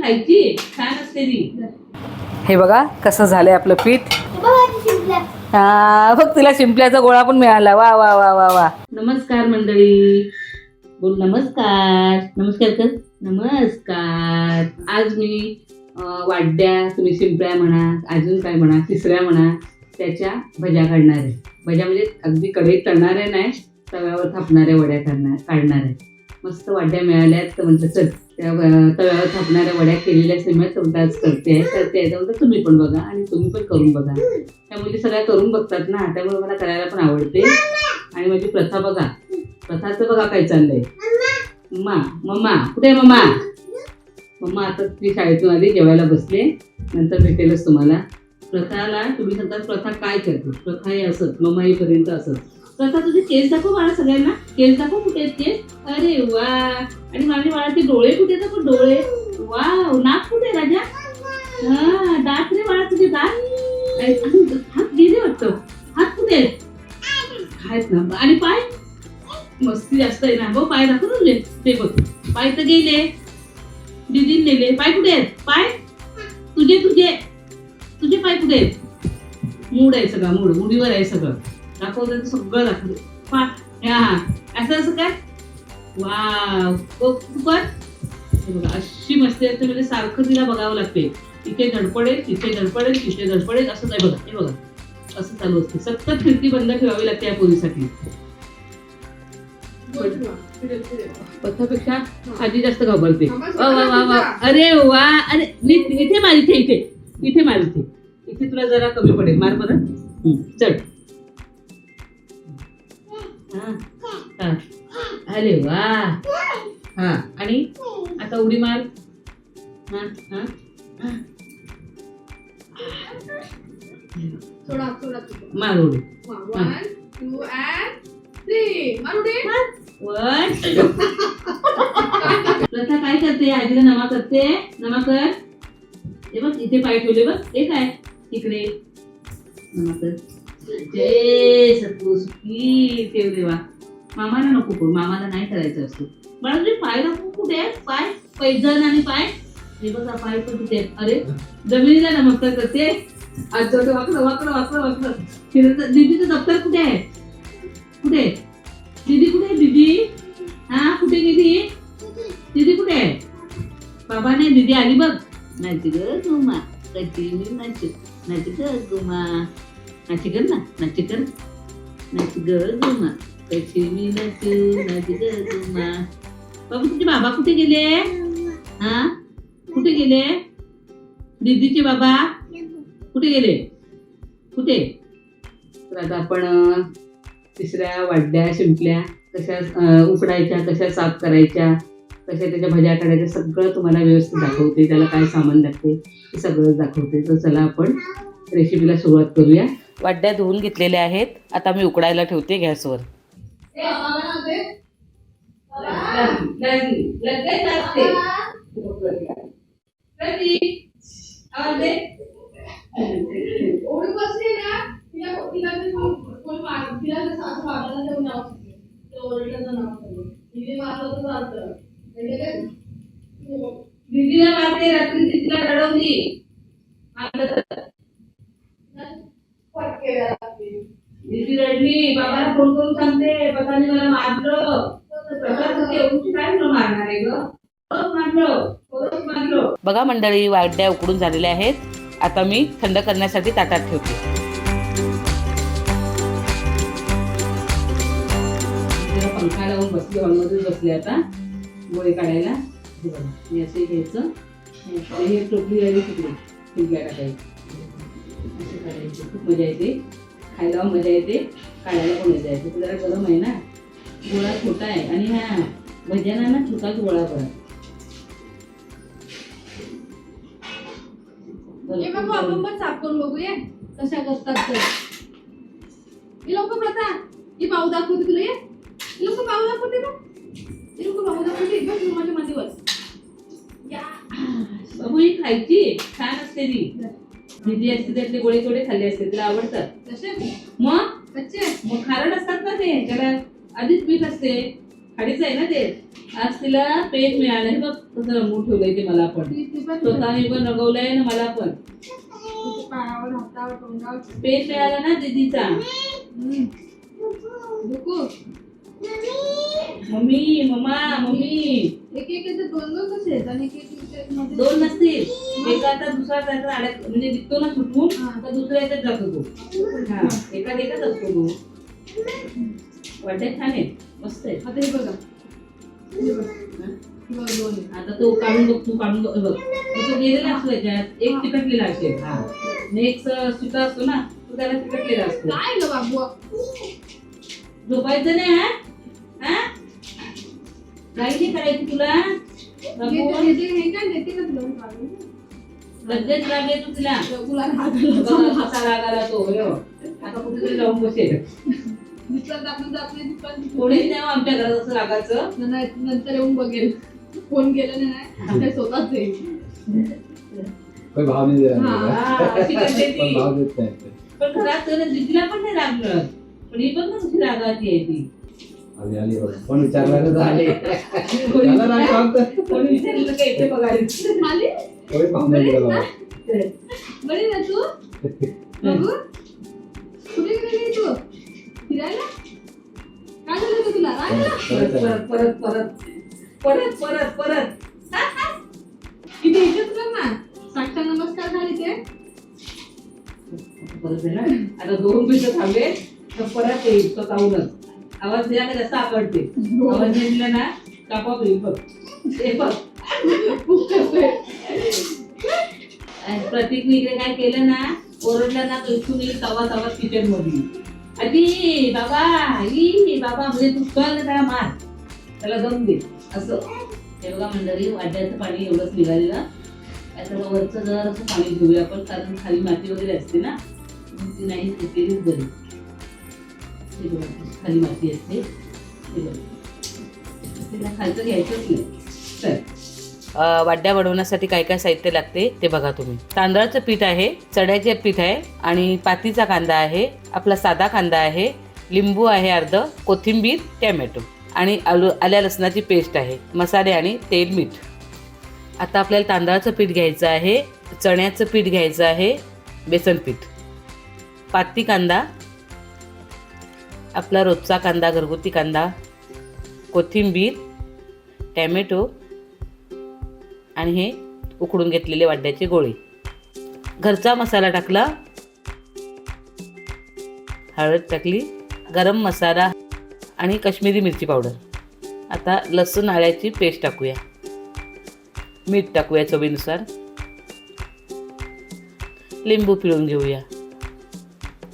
खायची छान असते ती. हे बघा कसं झालंय आपलं पीठ. हा बघ तुला शिंपल्याचा गोळा पण मिळाला. वा वा वा वा वा. नमस्कार मंडळी. बोल नमस्कार. नमस्कार कर. नमस्कार. आज मी वाड्या तुम्ही शिंपळ्या म्हणा अजून काय म्हणा तिसऱ्या म्हणा त्याच्या भज्या काढणार आहे. भज्या म्हणजे अगदी कढईत तळणाऱ्या नाही तव्यावर थापणाऱ्या वड्या काढणार काढणार आहे. मस्त वाड्या मिळाल्यात तर म्हटलं चल त्या तव्यावर थापणाऱ्या वड्या केलेल्या सिमेंट चौदाच करते. आहे करते आहे तर तुम्ही पण बघा आणि तुम्ही पण करून बघा. त्या मुली सगळ्या करून बघतात ना त्यामुळे मला करायला पण आवडते. आणि माझी प्रथा बघा प्रथाचं बघा काय चाललंय. मम्मा मम्मा कुठे आहे मम्मा? मम्मा आता ती शाळेतून आली जेवायला बसले. नंतर भेटेलच तुम्हाला. प्रथाला तुम्ही सांगतात प्रथा काय करते? प्रथा हे असत मम्मा येईपर्यंत असत प्रथा तुझे केस दाखव मला सगळ्यांना. केस दाखव कुठे आहेत केस? अरे वा. आणि माझे बाळाचे डोळे कुठे दाखव डोळे. वा नाक कुठे राजा? हा दात रे बाळा तुझे दात. हात गेले वाटतं. हात कुठे आहेत? ना. आणि पाय? मस्ती जास्त आहे ना. भाऊ पाय दाखव ले तुझे. ते बघ. पाय तर गेले. दिदीन नेले. पाय कुठे आहेत? पाय? तुझे तुझे. तुझे पाय कुठे आहेत? मूड आहे सगळा मूड. मुडीवर आहे सगळं. दाखवलं सगळं दाखवलं हा असं असं काय वा कर. बघा अशी मस्ती असते म्हणजे सारखं तिला बघावं लागते. इथे धडपडेल तिथे धडपडेल तिथे धडपडेल असं नाही बघा हे बघा असं चालू असते. सतत खिडकी बंद ठेवावी लागते या पोरीसाठी. पथापेक्षा आजी जास्त घाबरते. वा वा अरे वा अरे इथे मार इथे इथे. इथे मार इथे. इथे तुला जरा कमी पडेल. मार बरं. चढ. अरे वा. हा. आणि? आता उडी मार. हा. थोडा थोडा मार उडी. वन टू अँड थ्री मारू दे वन प्रथा काय करते? आजीला नमा करते. नमा कर. हे बघ इथे पाय ठेवले बघ. हे काय? इकडे. नमा कर. जय सत्तू सुखी ठेव देवा. मामाला नको करू मामाला नाही करायचं असतो मला तुझे पाय दाखवू कुठे आहेत? पाय? पैजण आणि पाय? हे बघा पाय पण कुठे आहेत? अरे जमिनीला नमस्कार करते. आज वाकडं वाकडं वाकडं वाकडं. फिरत दीदीचं दप्तर कुठे आहे? कुठे? आहे? दीदी कुठे आहे दीदी? हा कुठे गेली दीदी? कुठे आहे? बाबा नाही दीदी आली बघ. नाही ग गुमा. कधी मी नाही नाची ग गुमा. नाची कर ना नाची कर नाची ग कशी मी नाचू नाची ग गुमा बाबू तुझे बाबा कुठे गेले हा कुठे गेले दीदीचे बाबा कुठे गेले कुठे तर आता आपण तिसऱ्या वाढल्या शिंपल्या कशा उकडायच्या कशा साफ करायच्या कशा त्याच्या भज्या काढायच्या सगळं तुम्हाला व्यवस्थित दाखवते. त्याला काय सामान लागते हे सगळं दाखवते. तर चला आपण रेसिपीला सुरुवात करूया. वाड्या धुवून घेतलेल्या आहेत. आता मी उकडायला ठेवते गॅसवर. दीदीला मारते रात्री तिथला रडवली आता दीदी रडली. बाबाला फोन करून सांगते. मला मारलं. काय मारणार आहे ग? बघा मंडळी वाड्या उकडून झालेल्या आहेत. आता मी थंड करण्यासाठी ताटात ठेवते. पंखा लावून बसली हॉलमध्येच बसले आता. गोळे काढायला. हे असे घ्यायचं. हे टोपली राहिली तिकडे पिंपल्या टाकायची. असे काढायचे खूप मजा येते. खायला मजा येते. काढायला पण मजा येते. ते जरा गरम आहे ना. गोळा छोटा आहे. आणि हा भज्यांना ना छोटाच गोळा करा बघू आपण पण साफ करून बघूया. कशा करतात हे लोक प्रथा. ही पाऊ दाखवते तुला ये. हे लोक पाऊ दाखवते का हे लोक पाऊ दाखवते. एकदम रुमाच्या या. बाबू ही खायची. छान असते ती. दिदी असते त्यातले गोळे गोळे खाल्ले असते तिला आवडतात मग? कच्चे. मग खारट असतात ना ते त्याला आधीच पीठ असते खालीच आहे ना ते. आज तिला पेज मिळालं हे बघ कसं रंगून ठेवलंय ते मला पण. स्वतःने पण रंगवलंय ना मला पण. पेज मिळाला ना दीदीचा. Mummy mamma mummy. एक एक दोन दोन कसे आहेत? आणि एक एक दोन नसतील. एका आता दुसरा त्याचा अडक म्हणजे दिसतो ना सुटून. तर दुसऱ्या याच्यात जातो तो हा एका एकच असतो तो. वाटत छान आहे मस्त आहे आता हे बघा. आता तो काढून बघ तू काढून बघ. बघ. तो गेलेला असतो याच्यात. एक चिकटलेला असेल हा. नेक्स्ट सुका असतो ना तो त्याला चिकटलेला असतो. काय ग बाबू? झोपायचं नाही हा? हा? नाही करायची तुला? काय तुला? लगेच राग येतो तुला. रघुला राग बघा आला. कसा राग आला तो हो. आता कुठेतरी जाऊन बसेल. नाही, दुसऱ्यांदा- कोणीच नाही हो आमच्या घरात असं रागाचं नाही, नंतर येऊन बघेल. गेलं नाही ते स्वतःच येईल भाव नहीं ती. पण ते. घरात तर दीदीला पण नाही राग मिळत पण ही पण ना कशी रागाची आहे ती आली आली बघ. कोण विचारलं तर आली कोणी झालं ना काम तर. कोणी विचारलं का येते बघायला आली? कोणी भाव नाही दिला बाबा. बरी ना तू? बघू. कुठे गेली तू? फिरायला? काय झालं होतं तुला? राग आला? परत परत परत. परत परत. परत परत इथे इथेच कर ना. साष्टांग नमस्कार झाले ते परत ना? आता दोन मिनिटं थांबे तर परत येईल स्वतःहूनच. आवाज दिला का जास्त आकडते आवाज नाही दिला ना कापा होईल बघ. ते बघ. खूप करतोय आणि इकडे काय केलं ना ओरडलं ना इथून येईल तवा तवा किचनमध्ये आधी बाबा ई बाबा म्हणजे तू कळ त्याला मार. त्याला दम दे. असं. हे बघा मंडळी वाड्याचं पाणी एवढंच निघालेलं. आता वरचं जर असं पाणी घेऊया आपण कारण खाली माती वगैरे असते ना. ती नाही घेतलेलीच बरी. हे बघा, खाली माती असते हे खालचं घ्यायचंच नाही चल वाड्या बनवण्यासाठी काय काय साहित्य लागते ते बघा तुम्ही. तांदळाचं पीठ आहे चढ्याचे पीठ आहे आणि पातीचा कांदा आहे आपला साधा कांदा आहे लिंबू आहे अर्ध कोथिंबीर टॅमॅटो आणि आलू आल्या लसणाची पेस्ट आहे मसाले आणि तेल मीठ. आता आपल्याला तांदळाचं पीठ घ्यायचं आहे चण्याचं पीठ घ्यायचं आहे बेसन पीठ. पाती कांदा आपला रोजचा कांदा घरगुती कांदा कोथिंबीर टॅमॅटो आणि हे उकडून घेतलेले वाड्याचे गोळे. घरचा मसाला टाकला हळद टाकली गरम मसाला आणि काश्मीरी मिरची पावडर. आता लसूण आळ्याची पेस्ट टाकूया. मीठ टाकूया चवीनुसार. लिंबू पिळून घेऊया.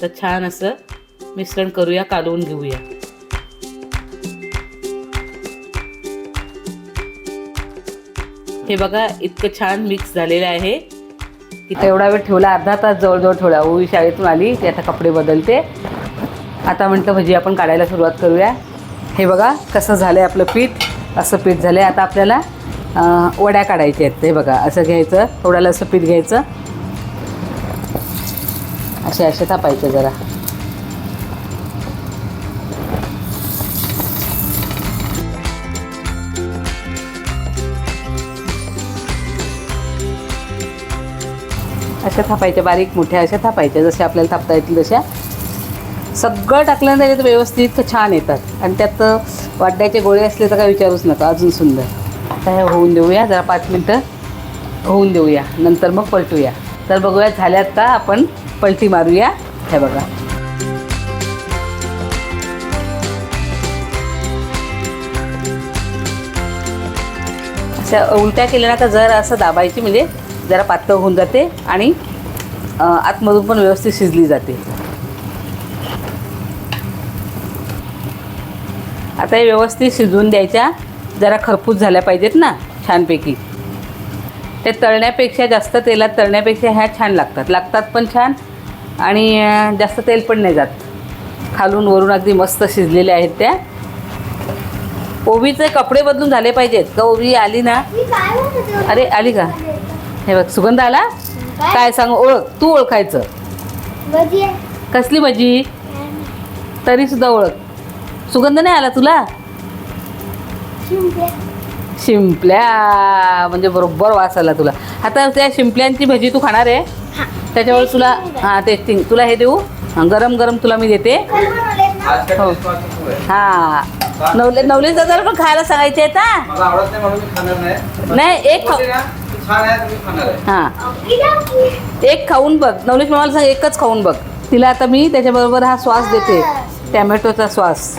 तर छान असं मिश्रण करूया कालवून घेऊया. हे बघा इतकं छान मिक्स झालेलं आहे. इथं एवढा वेळ ठेवला अर्धा तास जवळजवळ ठेवला. ओवी शाळेतून आली ती आता कपडे बदलते. आता म्हटलं भजी आपण काढायला सुरुवात करूया. हे बघा कसं झालं आहे आपलं पीठ. असं पीठ झालं आहे आता आपल्याला वड्या काढायच्या आहेत. हे बघा असं घ्यायचं थोड्याला असं पीठ घ्यायचं. असे असे थापायचं जरा. अशा थापायच्या बारीक मोठ्या अशा थापायच्या जशा आपल्याला थापता येतील तशा. सगळं टाकल्यानंतर त्याच्यात व्यवस्थित छान येतात. आणि त्यात वाड्याचे गोळे असले तर काय विचारूच नका अजून सुंदर. आता हे होऊन देऊया जरा पाच मिनटं होऊन देऊया. नंतर मग पलटूया. तर बघूया झाल्यात का आपण पलटी मारूया. हे बघा. अशा उलट्या केल्या ना का जरा असं दाबायची म्हणजे जरा पातळ होऊन जाते आणि आतमधून पण व्यवस्थित शिजली जाते. आता हे व्यवस्थित शिजवून द्यायच्या जरा खरपूस झाल्या पाहिजेत ना छानपैकी. ते तळण्यापेक्षा जास्त तेलात तळण्यापेक्षा ह्या छान लागतात. लागतात पण छान आणि जास्त तेल पण नाही जात. खालून वरून अगदी मस्त शिजलेल्या आहेत त्या. ओवीचे कपडे बदलून झाले पाहिजेत. का ओवी आली ना? अरे आली का? हे बघ सुगंध आला काय सांग? ओळख तू ओळखायचं. कसली भजी? तरी सुद्धा ओळख. सुगंध नाही आला तुला? शिंपल्या. म्हणजे बरोबर वास आला तुला. आता त्या शिंपल्यांची भजी तू खाणार आहे. त्याच्यावर तुला हां टेस्टिंग तुला हे देऊ. हां, गरम गरम तुला मी देते. हो. हां. नवले नवले दादाला पण खायला सांगायचे आहेत मला आवडत नाही म्हणून मी खाणार नाही. नाही एक हां. एक खाऊन बघ. नवलेश मामाला सांग एकच खाऊन बघ. तिला आता मी त्याच्याबरोबर हा श्वास देते. टॅमॅटोचा श्वास.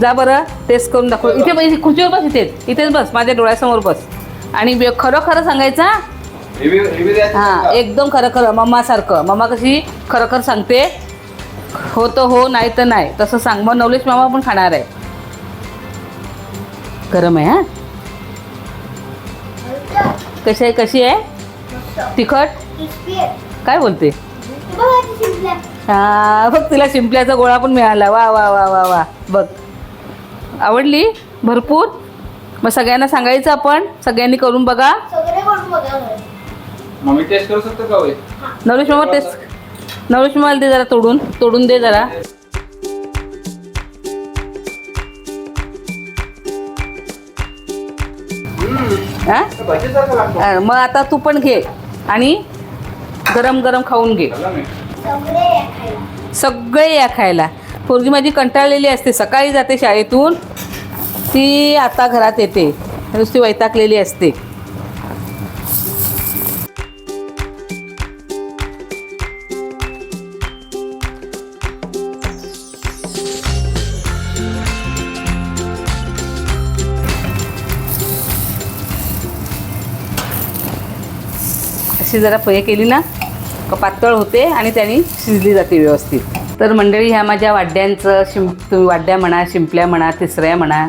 जा बरं टेस्ट करून दाखव. इथे बस खुर्चीवर बस इथेच इथेच बस माझ्या डोळ्यासमोर बस. आणि खरं खरं सांगायचं हा? एकदम खरं खरं मम्मासारखं मम्मा कशी खरं खरं सांगते. हो तर हो नाही तर नाही. तसं सांग. मग नवलेश मामा पण खाणार आहे. गरम आहे हा? कशी आहे कशी आहे? तिखट? काय बोलते? हा बघ तिला शिंपल्याचा गोळा पण मिळाला. वा वा वा वा वा. बघ. आवडली? भरपूर? मग सगळ्यांना सांगायचं आपण? सगळ्यांनी करून बघा. टेस्ट करू शकतो का होय? नवलेश मामा टेस्ट मामाला दे जरा तोडून. तोडून दे जरा. हां? मग आता तू पण घे आणि गरम गरम खाऊन घे. सगळे या खायला. पोरगी माझी कंटाळलेली असते. सकाळी जाते शाळेतून. ती आता घरात येते. नुसती वैतागलेली असते. अशी जरा पय केली ना पातळ होते आणि त्यांनी शिजली जाते व्यवस्थित. तर मंडळी ह्या माझ्या वाड्यांचं शिं तुम्ही वाड्या म्हणा शिंपल्या म्हणा तिसऱ्या म्हणा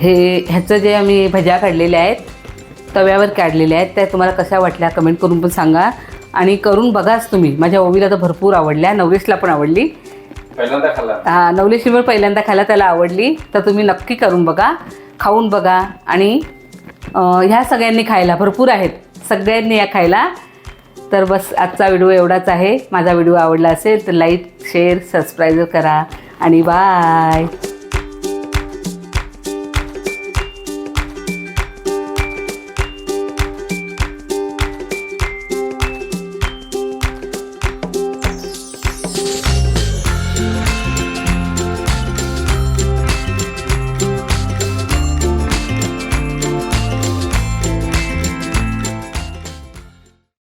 हे ह्याचं जे आम्ही भज्या काढलेल्या आहेत तव्यावर काढलेल्या आहेत त्या तुम्हाला कशा वाटल्या कमेंट करून पण सांगा. आणि करून बघाच तुम्ही. माझ्या ओवीला तर भरपूर आवडल्या नवलेशला पण आवडली. पहिल्यांदा खाल्ला. हा पण पहिल्यांदा खायला त्याला आवडली. तर तुम्ही नक्की करून बघा खाऊन बघा. आणि ह्या सगळ्यांनी खायला भरपूर आहेत. सगळ्यांनी या खायला. तर बस आजचा व्हिडिओ एवढाच आहे. माझा व्हिडिओ आवडला असेल तर लाईक शेअर सबस्क्राईब करा. आणि बाय.